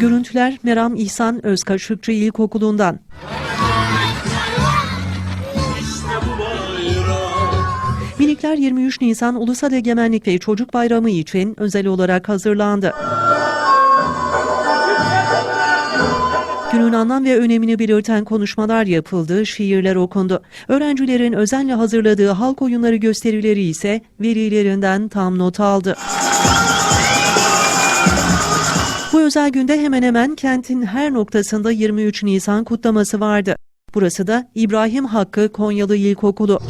Görüntüler Meram İhsan Özkaşıkçı İlkokulu'ndan. Minikler 23 Nisan Ulusal Egemenlik ve Çocuk Bayramı için özel olarak hazırlandı. Günün anlam ve önemini belirten konuşmalar yapıldı, şiirler okundu. Öğrencilerin özenle hazırladığı halk oyunları gösterileri ise velilerinden tam not aldı. Özel günde hemen hemen kentin her noktasında 23 Nisan kutlaması vardı. Burası da İbrahim Hakkı Konyalı İlkokulu.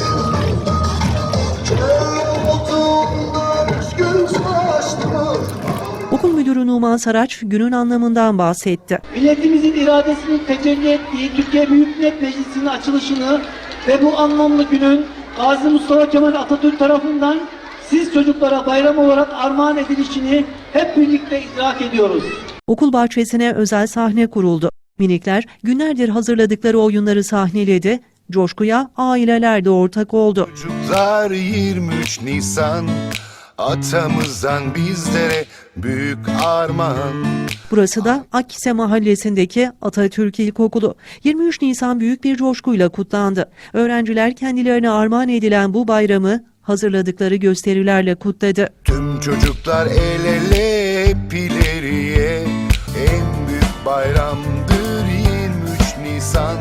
Okul müdürü Numan Saraç günün anlamından bahsetti. Milletimizin iradesinin tecelli ettiği Türkiye Büyük Millet Meclisi'nin açılışını ve bu anlamlı günün Gazi Mustafa Kemal Atatürk tarafından siz çocuklara bayram olarak armağan edilişini hep birlikte idrak ediyoruz. Okul bahçesine özel sahne kuruldu. Minikler günlerdir hazırladıkları oyunları sahneledi. Coşkuya aileler de ortak oldu. Çocuklar 23 Nisan Atamızdan bizlere büyük armağan Burası da Akkise mahallesindeki Atatürk İlkokulu. 23 Nisan büyük bir coşkuyla kutlandı. Öğrenciler kendilerine armağan edilen bu bayramı hazırladıkları gösterilerle kutladı. Tüm çocuklar el ele hep ileriye En büyük bayramdır 23 Nisan